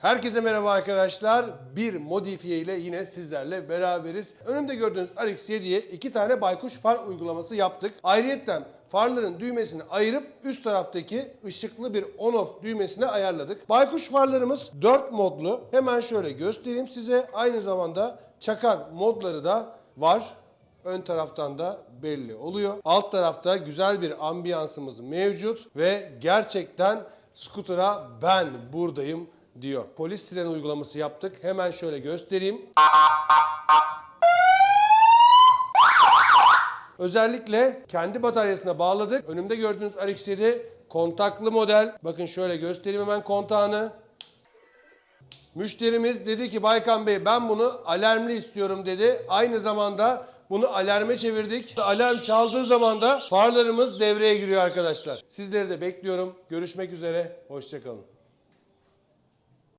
Herkese merhaba arkadaşlar. Bir modifiye ile yine sizlerle beraberiz. Önümde gördüğünüz RX7'ye iki tane baykuş far uygulaması yaptık. Ayrıyeten farların düğmesini ayırıp üst taraftaki ışıklı bir on-off düğmesine ayarladık. Baykuş farlarımız 4 modlu. Hemen şöyle göstereyim size. Aynı zamanda çakar modları da var. Ön taraftan da belli oluyor. Alt tarafta güzel bir ambiyansımız mevcut ve gerçekten skutura ben buradayım diyor. Polis siren uygulaması yaptık. Hemen şöyle göstereyim. Özellikle kendi bataryasına bağladık. Önümde gördüğünüz RX-7 kontaklı model. Bakın şöyle göstereyim hemen kontağını. Müşterimiz dedi ki Baykan Bey ben bunu alarmlı istiyorum dedi. Aynı zamanda bunu alarme çevirdik. Alarm çaldığı zaman da farlarımız devreye giriyor arkadaşlar. Sizleri de bekliyorum. Görüşmek üzere. Hoşçakalın.